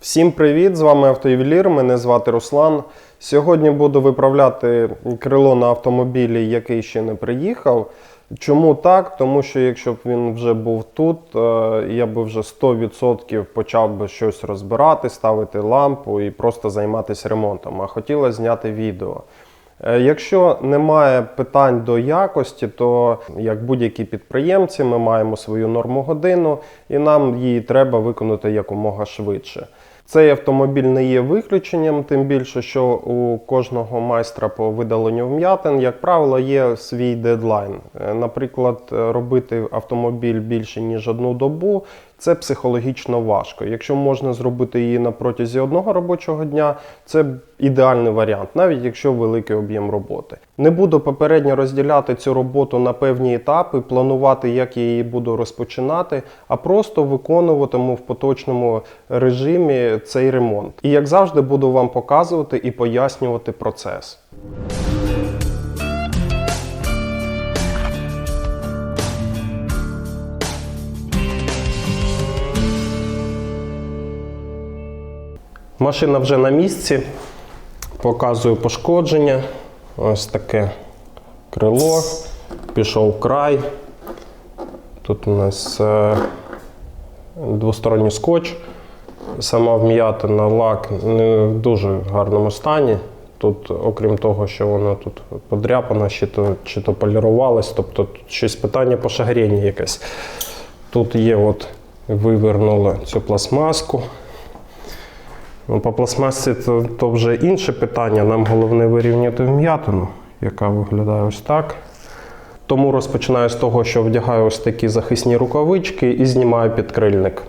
Всім привіт! З вами автоювелір. Мене звати Руслан. Сьогодні буду виправляти крило на автомобілі, який ще не приїхав. Чому так? Тому що якщо б він вже був тут, е, я би вже 100% почав би щось розбирати, ставити лампу і просто займатися ремонтом. А хотілося зняти відео. Е, Якщо немає питань до якості, то як будь-які підприємці, ми маємо свою норму годину і нам її треба виконати якомога швидше. Цей автомобіль не є виключенням, тим більше, що у кожного майстра по видаленню вм'ятин, як правило, є свій дедлайн. Е, Наприклад, е, робити автомобіль більше ніж одну добу це психологічно важко. Якщо можна зробити її на протязі одного робочого дня, це ідеальний варіант, навіть якщо великий об'єм роботи. Не буду попередньо розділяти цю роботу на певні етапи, планувати, як я її буду розпочинати, а просто виконуватиму в поточному режимі цей ремонт. І як завжди, буду вам показувати і пояснювати процес. Машина вже на місці. Показую пошкодження. Ось таке крило. Пішов край. Тут у нас е, двосторонній скотч. Сама вм'ятина лак не в дуже гарному стані. Тут, окрім того, що воно тут подряпано, чи то, чи то полірувалось, тобто тут щось питання по шагрені якесь. Тут є, от, вивернули цю пластмаску. По пластмасі то, то вже інше питання. Нам головне вирівняти вм'ятину, яка виглядає ось так. Тому розпочинаю з того, що вдягаю ось такі захисні рукавички і знімаю підкрильник.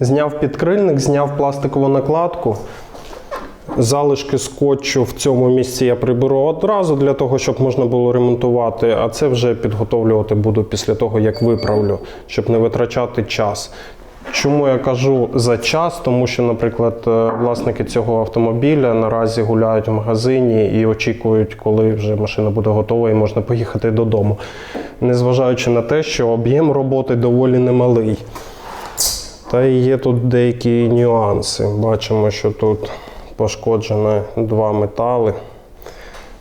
Зняв підкрильник, зняв пластикову накладку. Залишки скотчу в цьому місці я приберу одразу для того, щоб можна було ремонтувати, а це вже підготовлювати буду після того, як виправлю, щоб не витрачати час. Чому я кажу за час? Тому що, наприклад, е, власники цього автомобіля наразі гуляють в магазині і очікують, коли вже машина буде готова і можна поїхати додому. Незважаючи на те, що об'єм роботи доволі немалий. Та й є тут деякі нюанси. Бачимо, що тут пошкоджено два метали.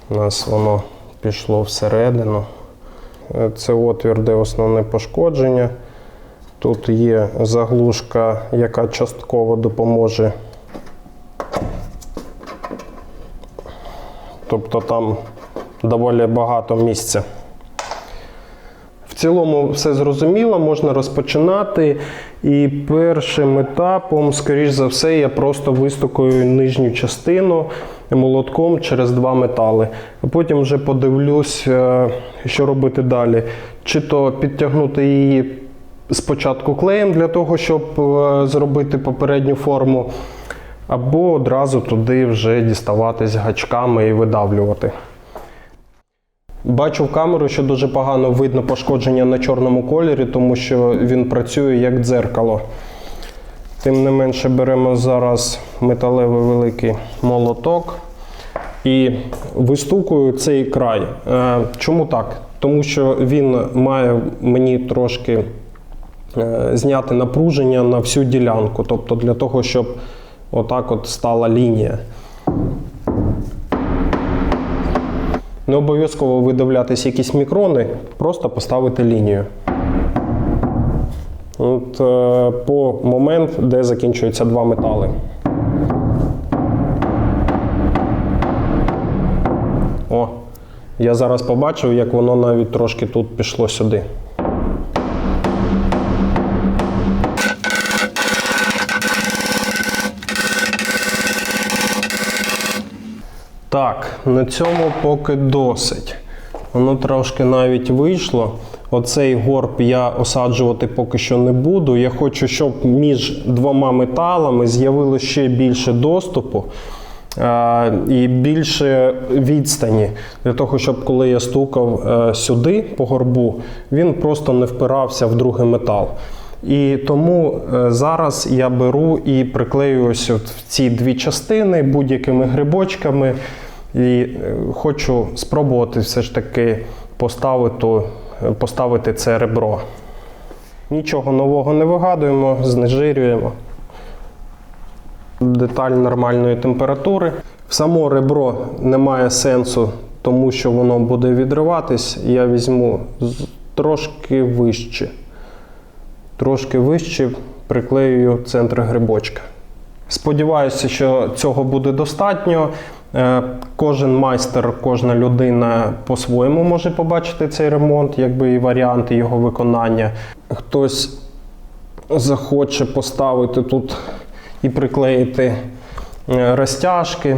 У нас воно пішло всередину. Е, Це отвір, де основне пошкодження. Тут є заглушка, яка частково допоможе. Тобто там доволі багато місця. В цілому все зрозуміло, можна розпочинати. І першим етапом, скоріш за все, я просто вистукую нижню частину молотком через два метали. Потім вже подивлюсь, е, що робити далі. Чи то підтягнути її спочатку клеєм для того, щоб е, зробити попередню форму, або одразу туди вже діставатись гачками і видавлювати. Бачу в камеру, що дуже погано видно пошкодження на чорному кольорі, тому що він працює як дзеркало. Тим не менше беремо зараз металевий великий молоток і вистукую цей край. Е, Чому так? Тому що він має мені трошки е, зняти напруження на всю ділянку, тобто для того, щоб отак от стала лінія. Не обов'язково видивлятись якісь мікрони, просто поставити лінію. От, е, по момент, де закінчуються два метали. О, я зараз побачив, як воно навіть трошки тут пішло сюди. Так, на цьому поки досить. Воно трошки навіть вийшло. Оцей горб я осаджувати поки що не буду. Я хочу, щоб між двома металами з'явилося ще більше доступу е, і більше відстані. Для того, щоб коли я стукав е, сюди по горбу, він просто не впирався в другий метал. І тому е, зараз я беру і приклею ось в ці дві частини будь-якими грибочками. І е, хочу спробувати все ж таки поставити е, поставити це ребро. Нічого нового не вигадуємо, знежирюємо. Деталь нормальної температури. Само ребро немає сенсу, тому що воно буде відриватись. Я візьму трошки вище. Трошки вище приклеюю центр грибочка. Сподіваюся, що цього буде достатньо. Е, Кожен майстер, кожна людина по-своєму може побачити цей ремонт, якби і варіанти його виконання. Хтось захоче поставити тут і приклеїти е, розтяжки,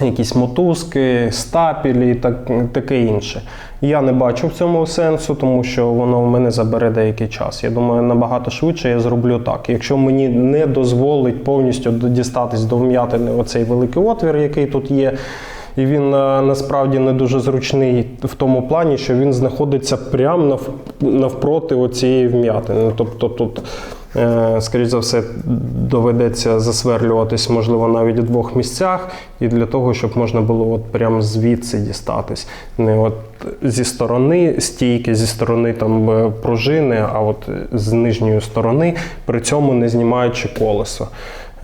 якісь мотузки, стапілі і так, таке інше. Я не бачу в цьому сенсу, тому що воно в мене забере деякий час. Я думаю, набагато швидше я зроблю так. Якщо мені не дозволить повністю дістатись до вм'ятини оцей великий отвір, який тут є. І він е, насправді не дуже зручний в тому плані, що він знаходиться прямо навпроти оцієї вм'ятини. Тобто тут, скоріш за все, доведеться засверлюватись, можливо, навіть у двох місцях, і для того, щоб можна було от прямо звідси дістатись. Не от зі сторони стійки, зі сторони там е, пружини, а от з нижньої сторони, при цьому не знімаючи колесо.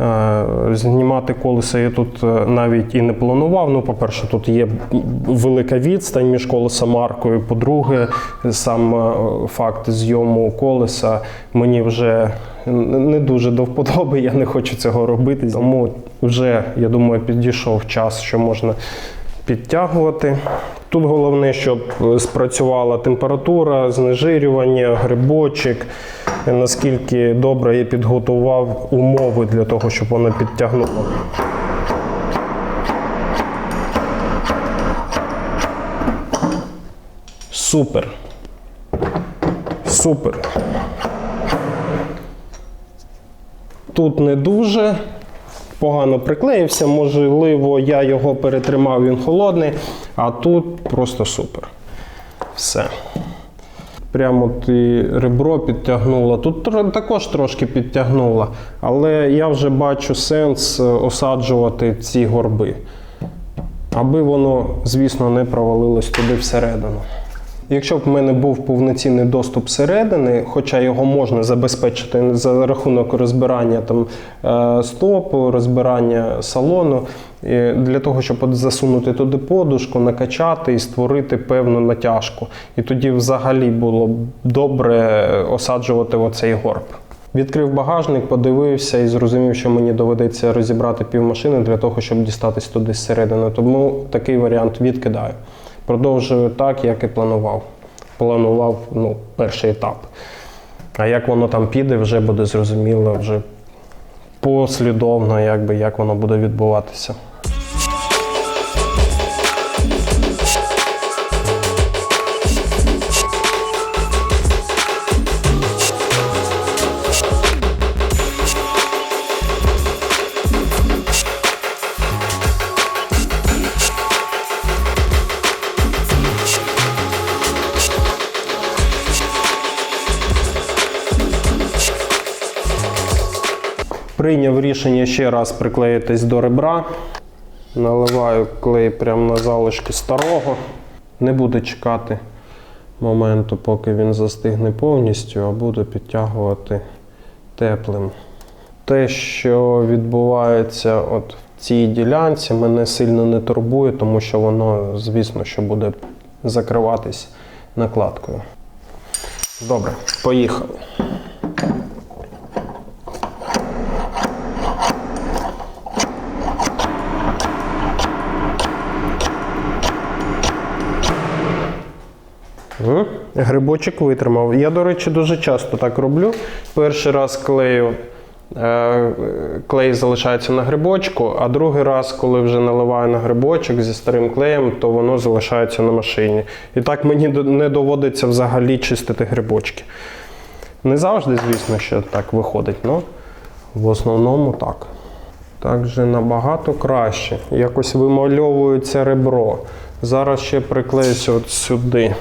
Е, Знімати колеса я тут е, навіть і не планував. Ну, по-перше, тут є велика відстань між колесом аркою. По-друге, сам е, факт зйому колеса мені вже не дуже до вподоби, я не хочу цього робити. Тому вже, я думаю, підійшов час, що можна підтягувати. Тут головне, щоб спрацювала температура, знежирювання, грибочок. Наскільки добре я підготував умови для того, щоб воно підтягнуло. Супер. Супер. Тут не дуже погано приклеївся, можливо, я його перетримав, він холодний, а тут просто супер. Все. Прямо і ребро підтягнуло. Тут також трошки підтягнуло, але я вже бачу сенс е, осаджувати ці горби, аби воно, звісно, не провалилось туди всередину. Якщо б в мене був повноцінний доступ всередини, хоча його можна забезпечити за рахунок розбирання там е, стопу, розбирання салону, е, для того, щоб засунути туди подушку, накачати і створити певну натяжку. І тоді взагалі було б добре осаджувати оцей горб. Відкрив багажник, подивився і зрозумів, що мені доведеться розібрати півмашини для того, щоб дістатись туди зсередини. Тому такий варіант відкидаю. Продовжую так, як і планував. Планував ну, перший етап. А як воно там піде, вже буде зрозуміло, вже послідовно, якби, як воно буде відбуватися. Прийняв рішення ще раз приклеїтись до ребра. Наливаю клей прямо на залишки старого. Не буду чекати моменту, поки він застигне повністю, а буду підтягувати теплим. Те, що відбувається от в цій ділянці, мене сильно не турбує, тому що воно, звісно, що буде закриватись накладкою. Добре, поїхали. Грибочок витримав. Я, до речі, дуже часто так роблю. Перший раз клею, е, клей залишається на грибочку, а другий раз, коли вже наливаю на грибочок зі старим клеєм, то воно залишається на машині. І так мені не доводиться взагалі чистити грибочки. Не завжди, звісно, що так виходить, але в основному так. Так же набагато краще. Якось вимальовується ребро. Зараз ще приклеюся от сюди.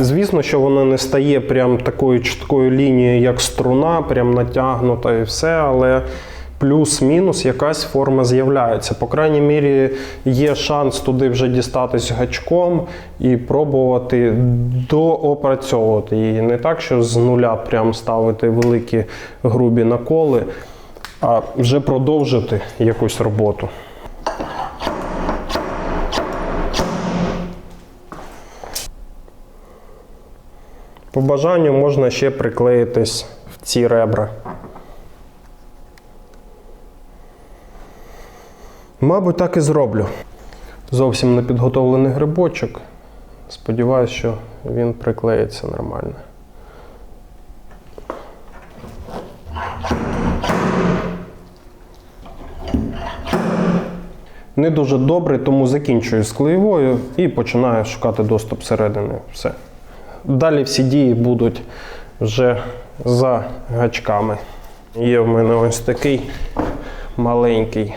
Звісно, що воно не стає прям такою чіткою лінією, як струна, прям натягнута і все, але плюс-мінус якась форма з'являється. По крайній мірі, є шанс туди вже дістатись гачком і пробувати доопрацьовувати її. Не так, що з нуля прям ставити великі грубі наколи, а вже продовжити якусь роботу. По бажанню можна ще приклеїтись в ці ребра. Мабуть, так і зроблю. Зовсім непідготовлений грибочок. Сподіваюсь, що він приклеїться нормально. Не дуже добре, тому закінчую з клеєвою і починаю шукати доступ всередини. Все. Далі всі дії будуть вже за гачками. Є в мене ось такий маленький,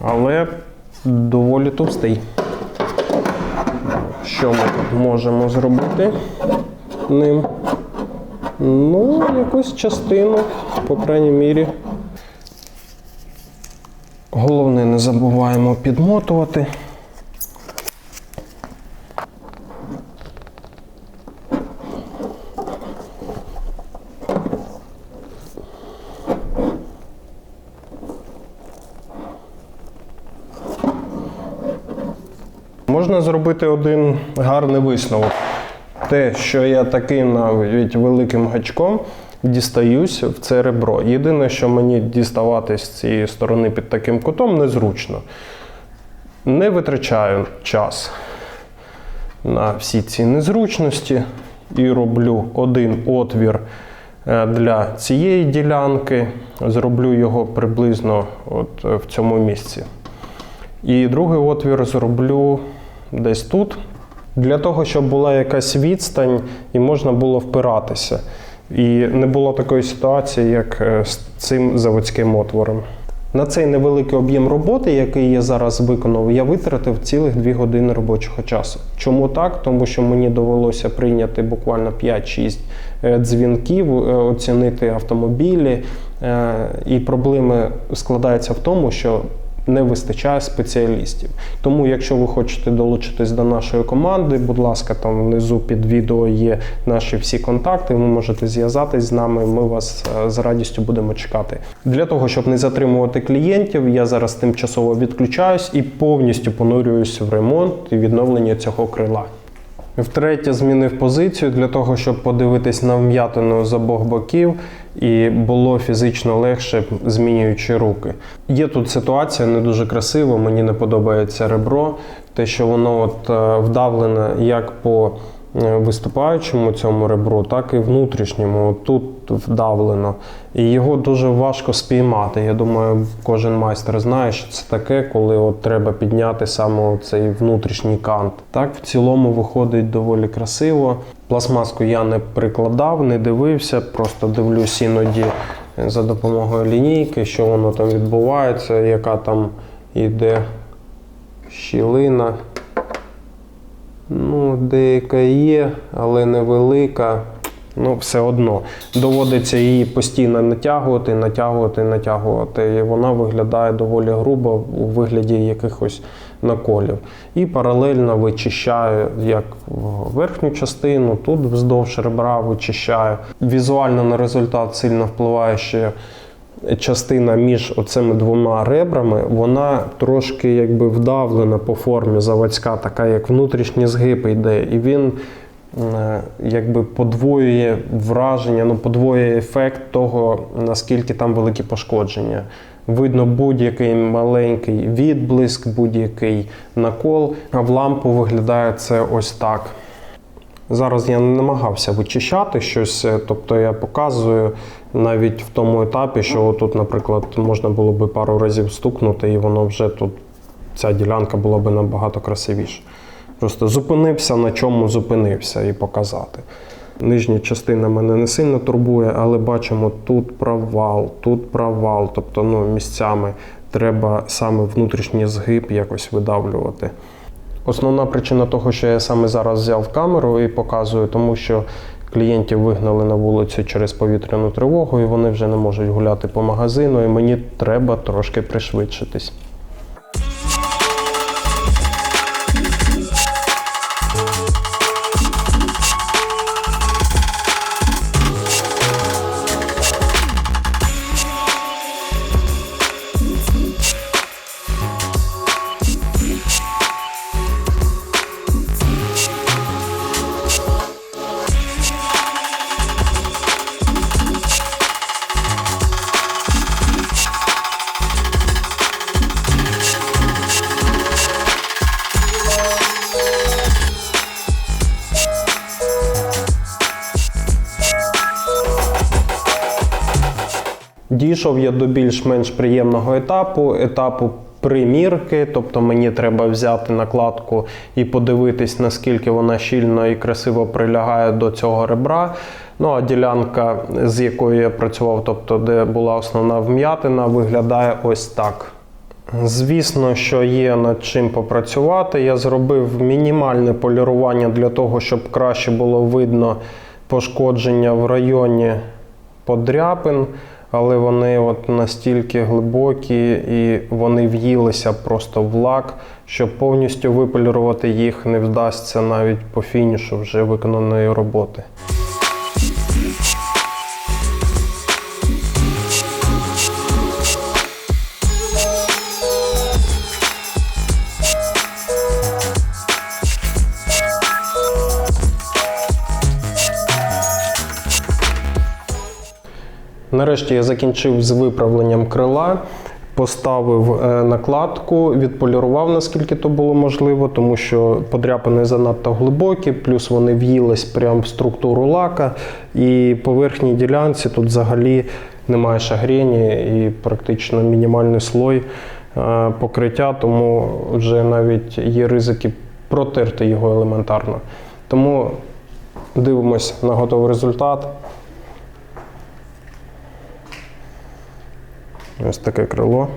але доволі товстий. Що ми можемо зробити ним? Ну, якусь частину, по крайній мірі. Головне, не забуваємо підмотувати. Можна зробити один гарний висновок. Те, що я таким навіть великим гачком дістаюсь в це ребро. Єдине, що мені діставатись з цієї сторони під таким кутом, незручно. Не витрачаю час на всі ці незручності і роблю один отвір е, для цієї ділянки. Зроблю його приблизно от е, в цьому місці. І другий отвір зроблю десь тут, для того, щоб була якась відстань і можна було впиратися. І не було такої ситуації, як е, з цим заводським отвором. На цей невеликий об'єм роботи, який я зараз виконав, я витратив цілих 2 години робочого часу. Чому так? Тому що мені довелося прийняти буквально 5-6 е, дзвінків, е, оцінити автомобілі. І проблеми складаються в тому, що не вистачає спеціалістів. Тому, якщо ви хочете долучитись до нашої команди, будь ласка, там внизу під відео є наші всі контакти. Ви можете зв'язатись з нами. Ми вас е, з радістю будемо чекати. Для того, щоб не затримувати клієнтів, я зараз тимчасово відключаюсь і повністю понурююсь в ремонт і відновлення цього крила. Втретє, змінив позицію для того, щоб подивитись на вм'ятину з обох боків і було фізично легше, змінюючи руки. Є тут ситуація не дуже красива, мені не подобається ребро, те, що воно от е, вдавлене як по виступаючому цьому ребру, так і внутрішньому. Тут вдавлено. І його дуже важко спіймати. Я думаю, кожен майстер знає, що це таке, коли от треба підняти саме цей внутрішній кант. Так, в цілому виходить доволі красиво. Пластмаску я не прикладав, не дивився, просто дивлюсь іноді за допомогою лінійки, що воно там відбувається, яка там йде щілина. Ну, деяка є, але невелика. Ну, все одно доводиться її постійно натягувати, натягувати, натягувати. І вона виглядає доволі грубо у вигляді якихось наколів. І паралельно вичищаю як верхню частину, тут вздовж ребра вичищаю. Візуально на результат сильно впливає ще частина між оцими двома ребрами, вона трошки якби вдавлена по формі заводська, така як внутрішній згиб йде. І він е, якби подвоює враження, ну подвоює ефект того, наскільки там великі пошкодження. Видно будь-який маленький відблиск, будь-який накол, а в лампу виглядає це ось так. Зараз я не намагався вичищати щось, е, тобто я показую навіть в тому етапі, що тут, наприклад, можна було би пару разів стукнути, і воно вже тут ця ділянка була би набагато красивіша. Просто зупинився, на чому зупинився і показати. Нижня частина мене не сильно турбує, але бачимо тут провал, тут провал. Тобто ну, місцями треба саме внутрішній згиб якось видавлювати. Основна причина того, що я саме зараз взяв камеру і показую, тому що клієнтів вигнали на вулицю через повітряну тривогу, і вони вже не можуть гуляти по магазину, і мені треба трошки пришвидшитись. Дійшов я до більш-менш приємного етапу, етапу примірки, тобто мені треба взяти накладку і подивитись, наскільки вона щільно і красиво прилягає до цього ребра. Ну а ділянка, з якою я працював, тобто де була основна вм'ятина, виглядає ось так. Звісно, що є над чим попрацювати. Я зробив мінімальне полірування для того, щоб краще було видно пошкодження в районі подряпин, але вони от настільки глибокі і вони в'їлися просто в лак, що повністю виполірувати їх не вдасться навіть по фінішу вже виконаної роботи. Нарешті я закінчив з виправленням крила, поставив е, накладку, відполірував наскільки то було можливо, тому що подряпини занадто глибокі, плюс вони в'їлись прямо в структуру лака. І по верхній ділянці тут взагалі немає шагрені і практично мінімальний слой е, покриття, тому вже навіть є ризики протерти його елементарно. Тому дивимось на готовий результат. Ось таке крило.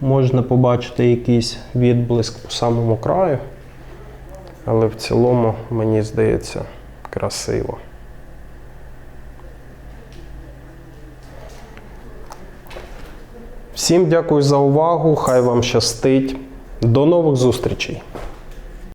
Можна побачити якийсь відблиск по самому краю, але в цілому, мені здається, красиво. Всім дякую за увагу, хай вам щастить. До нових зустрічей!